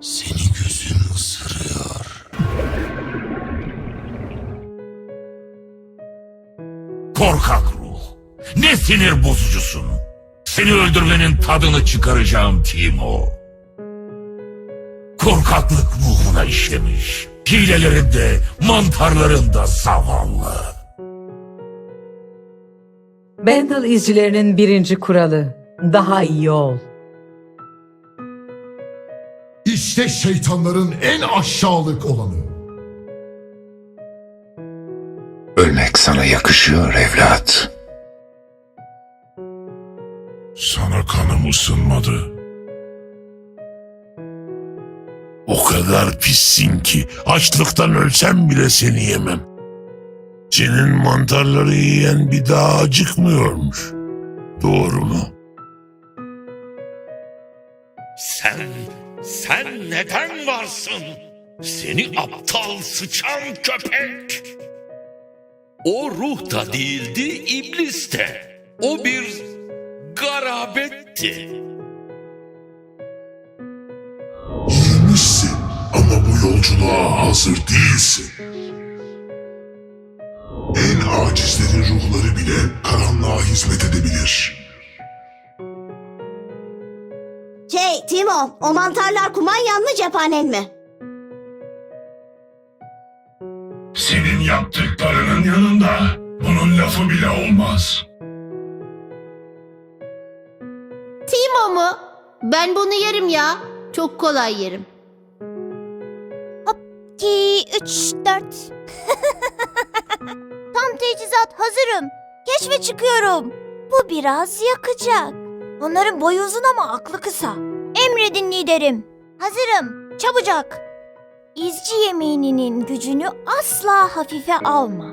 Seni gözüm ısırıyor. Korkak ruh. Ne sinir bozucusun. Seni öldürmenin tadını çıkaracağım Timo. Korkaklık ruhuna işlemiş. Hilelerinde, mantarlarında zavallı. Bendel izcilerinin birinci kuralı. Daha iyi ol. İşte şeytanların en aşağılık olanı. Ölmek sana yakışıyor evlat. Sana kanım ısınmadı. O kadar pissin ki açlıktan ölsem bile seni yemem. Senin mantarları yiyen bir daha acıkmıyormuş. Doğru mu? Sen, sen neden varsın? Seni aptal sıçan köpek. O ruh da değildi, iblis de. O bir garabetti. İyiymişsin ama bu yolculuğa hazır değilsin. En acizlerin ruhları bile karanlığa hizmet edebilir. Şey Timo, o mantarlar kumanyan mı cephanen mi? Senin yaptıklarının yanında bunun lafı bile olmaz. Timo mu? Ben bunu yerim ya. Çok kolay yerim. 2, 3, 4. Tam teçhizat hazırım. Keşfe çıkıyorum. Bu biraz yakacak. Onların boyu uzun ama aklı kısa. Emredin liderim. Hazırım. Çabucak. İzci yemininin gücünü asla hafife alma.